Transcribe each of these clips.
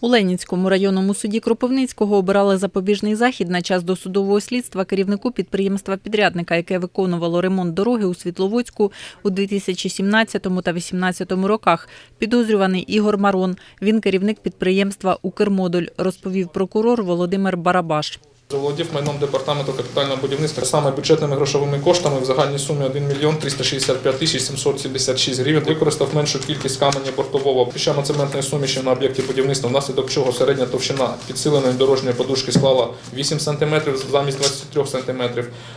У Ленінському районному суді Кропивницького обирали запобіжний захід на час досудового слідства керівнику підприємства-підрядника, яке виконувало ремонт дороги у Світловодську у 2017 та 2018 роках. Підозрюваний Ігор Марон. Він керівник підприємства «Укрмодуль», розповів прокурор Володимир Барабаш. Заволодів майном департаменту капітального будівництва саме бюджетними грошовими коштами в загальній сумі 1 мільйон 365 тисяч 776 гривень. Використав меншу кількість каменя бортового піщано-цементної суміші на об'єкті будівництва, внаслідок чого середня товщина підсиленої дорожньої подушки склала 8 см замість 23 см,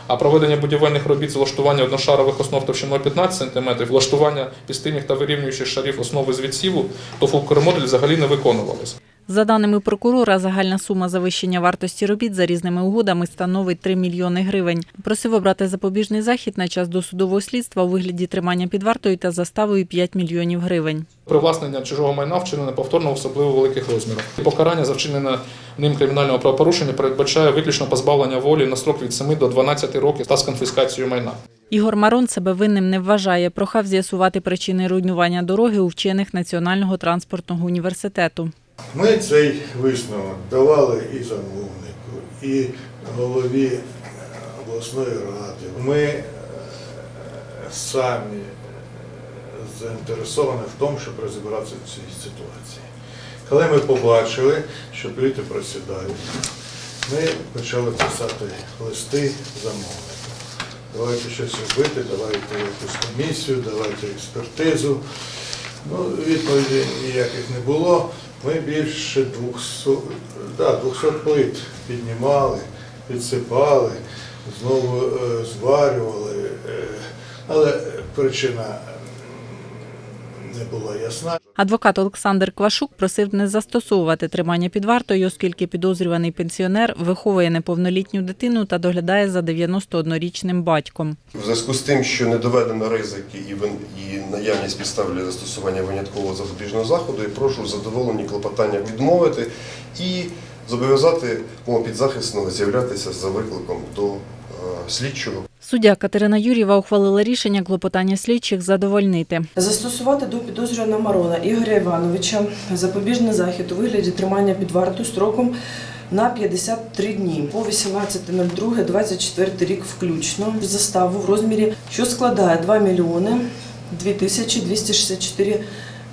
а проведення будівельних робіт з влаштування одношарових основ товщиною 15 см, влаштування підстильних та вирівнюючих шарів основи з відсіву, то фукормодель взагалі не виконувалось. За даними прокурора, загальна сума завищення вартості робіт за різними угодами становить 3 мільйони гривень. Просив обрати запобіжний захід на час досудового слідства у вигляді тримання під вартою та заставою 5 мільйонів гривень. Привласнення чужого майна вчинене повторно в особливо великих розмірах. Покарання за вчинене ним кримінального правопорушення передбачає виключно позбавлення волі на строк від 7 до 12 років та з конфіскацією майна. Ігор Марон себе винним не вважає. Прохав з'ясувати причини руйнування дороги у вчених Національного транспортного університету. Ми цей висновок давали і замовнику, і голові е, обласної ради. Ми е, самі е, заінтересовані в тому, щоб розібратися в цій ситуації. Коли ми побачили, що пліти просідають, ми почали писати листи замовнику. Давайте щось робити, давайте якусь комісію, давайте експертизу. Ну, відповіді ніяких не було. Ми більше 200, да, 200 плит піднімали, підсипали, знову е, зварювали, е, але причина не була ясна. Адвокат Олександр Квашук просив не застосовувати тримання під вартою, оскільки підозрюваний пенсіонер виховує неповнолітню дитину та доглядає за 91-річним батьком. В зв'язку з тим, що не доведено ризики і, наявність підстав для застосування виняткового запобіжного заходу, я прошу в задоволенні клопотання відмовити і зобов'язати мого підзахисного з'являтися за викликом до е, слідчого. Суддя Катерина Юрєва ухвалила рішення клопотання слідчих задовольнити. Застосувати до підозрюваного Марона Ігоря Івановича запобіжний захід у вигляді тримання під вартою строком на 53 дні по 18.02.24 рік включно заставу в розмірі, що складає 2 мільйони 2264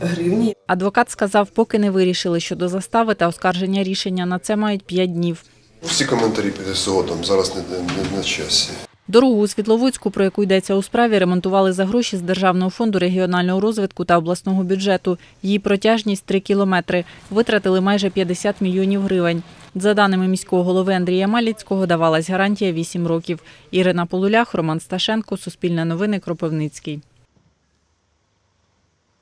гривні. Адвокат сказав, поки не вирішили щодо застави та оскарження рішення на це мають 5 днів. Всі коментарі під там зараз не, не, не на часі. Дорогу у Світловодську, про яку йдеться у справі, ремонтували за гроші з Державного фонду регіонального розвитку та обласного бюджету. Її протяжність 3 кілометри. Витратили майже 50 мільйонів гривень. За даними міського голови Андрія Маліцького, давалась гарантія 8 років. Ірина Полулях, Роман Сташенко, Суспільне новини, Кропивницький.